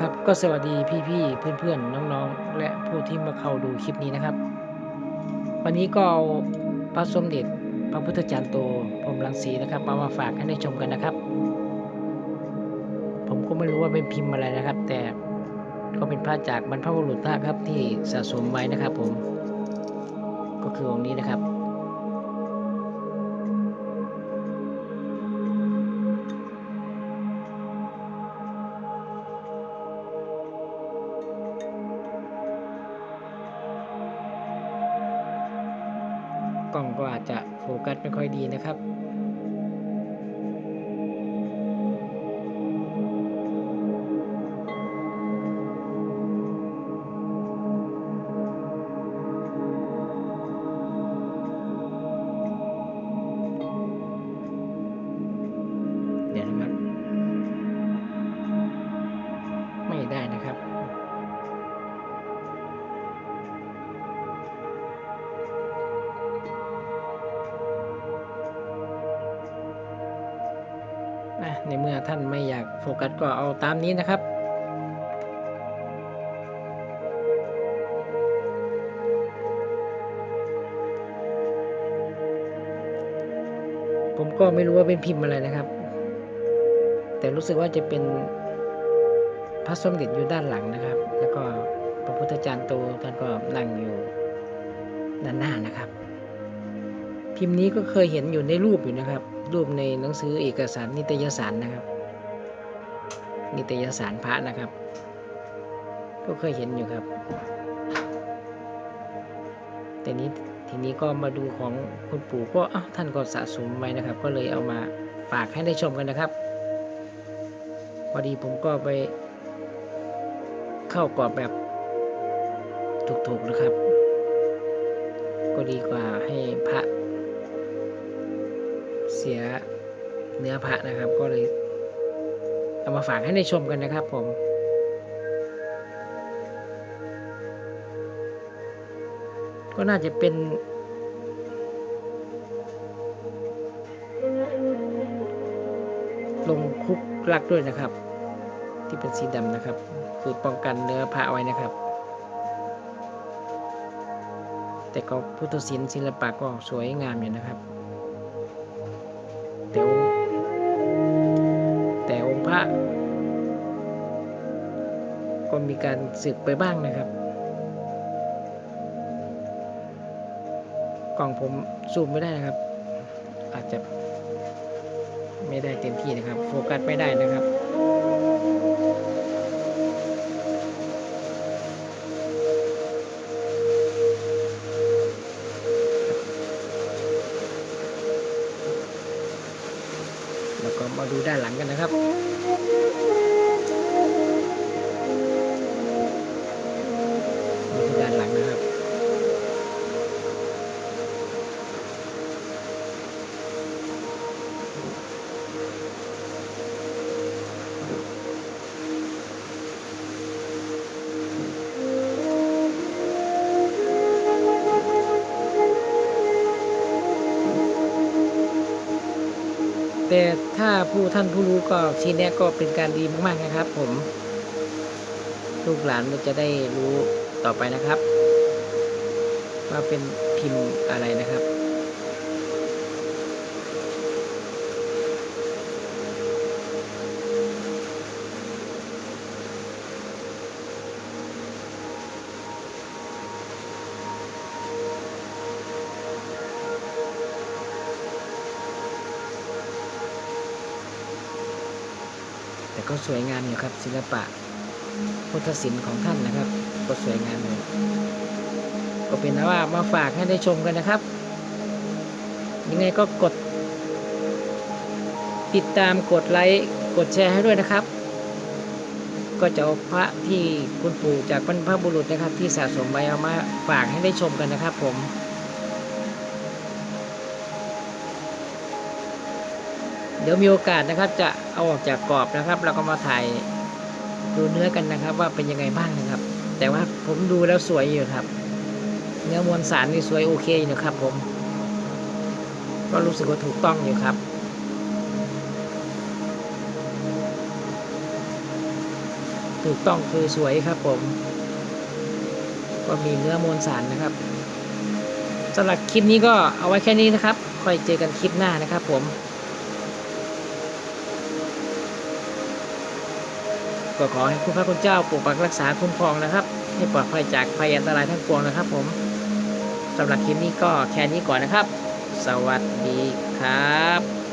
ครับก็สวัสดีพี่ๆเพื่อนๆน้องๆ และผู้ที่มาเข้าดูคลิปนี้นะครับ วันนี้ก็เอาพระสมเด็จพระพุทธจารย์โตพรมรังสีนะครับมามาฝากให้ได้ชมกันนะครับ ผมก็ไม่รู้ว่าเป็นพิมพ์อะไรนะครับ แต่ก็เป็นพระจากบรรพบุรุษนะครับที่สะสมไว้นะครับ ผม ก็คือองค์นี้นะครับ ล้องก็อาจจะโฟกัสไม่ค่อยดีนะครับ ในเมื่อท่านไม่อยากโฟกัสก็เอาตามนี้นะครับ ผมก็ไม่รู้ว่าเป็นพิมพ์อะไรนะครับ แต่รู้สึกว่าจะเป็นพระสมเด็จอยู่ด้านหลังนะครับ แล้วก็พระพุทธจารย์โตท่านก็นั่งอยู่ด้านหน้านะครับ พิมพ์นี้ก็เคยเห็นอยู่ในรูปอยู่นะครับ รูปในหนังสือเอกสารนิตยสารนะครับ นิตยสารพระนะครับ ก็เคยเห็นอยู่ครับ แต่นี้ทีนี้ก็มาดูของคุณปู่ก็ท่านก็สะสมไว้นะครับ ก็เลยเอามาฝากให้ได้ชมกันนะครับพอดีผมก็ไปเข้ากรอบแบบถูกๆนะครับ ก็ดีกว่าให้พระ เสียเนื้อพระนะครับ ก็เลยเอามาฝากให้ได้ชมกันนะครับผมก็น่าจะเป็น ลงคุกลักด้วยนะครับ ที่เป็นสีดำนะครับ คือป้องกันเนื้อพระไว้นะครับ แต่ก็พุทธศิลป์ศิลปะก็สวยงามอยู่นะครับ ก็มีการสึกไปบ้างนะครับ กล่องผมซูมไม่ได้นะครับ อาจจะไม่ได้เต็มที่นะครับ โฟกัสไม่ได้นะครับ ดูด้านหลังกันนะครับ แต่ถ้าผู้ท่านผู้รู้ก็ชี้แนะก็เป็นการดีมากๆนะครับ ผม ลูกหลานจะได้รู้ต่อไปนะครับ ว่าเป็นพิมพ์อะไรนะครับ ก็สวยงามอยู่ครับ ศิลปะ พุทธศิลป์ของท่านนะครับ ก็สวยงามอยู่ก็เป็นนะว่ามาฝากให้ได้ชมกันนะครับ ยังไงก็กด ติดตามกดไลค์กดแชร์ให้ด้วยนะครับ ก็จะเอาพระที่คุณปู่จากบรรพบุรุษนะครับ ที่สะสมไว้เอามาฝากให้ได้ชมกันนะครับผม เดี๋ยวมีโอกาสนะครับจะเอาออกจากกรอบนะครับ แล้วก็มาถ่ายดูเนื้อกันนะครับ ว่าเป็นยังไงบ้างนะครับ แต่ว่าผมดูแล้วสวยอยู่ครับ เนื้อมวลสารนี่สวยโอเคอยู่นะครับ ผม ก็รู้สึกว่าถูกต้องอยู่ครับถูกต้องคือสวยครับผม ก็มีเนื้อมวลสารนะครับสำหรับคลิปนี้ก็เอาไว้แค่นี้นะครับ ค่อยเจอกันคลิปหน้านะครับผม ก็ขอให้คุณพระคุณเจ้าปกปักรักษาคุ้มครองนะครับ ให้ปลอดภัยจากภัยอันตรายทั้งปวงนะครับ ผมสำหรับคลิปนี้ก็แค่นี้ก่อนนะครับ สวัสดีครับ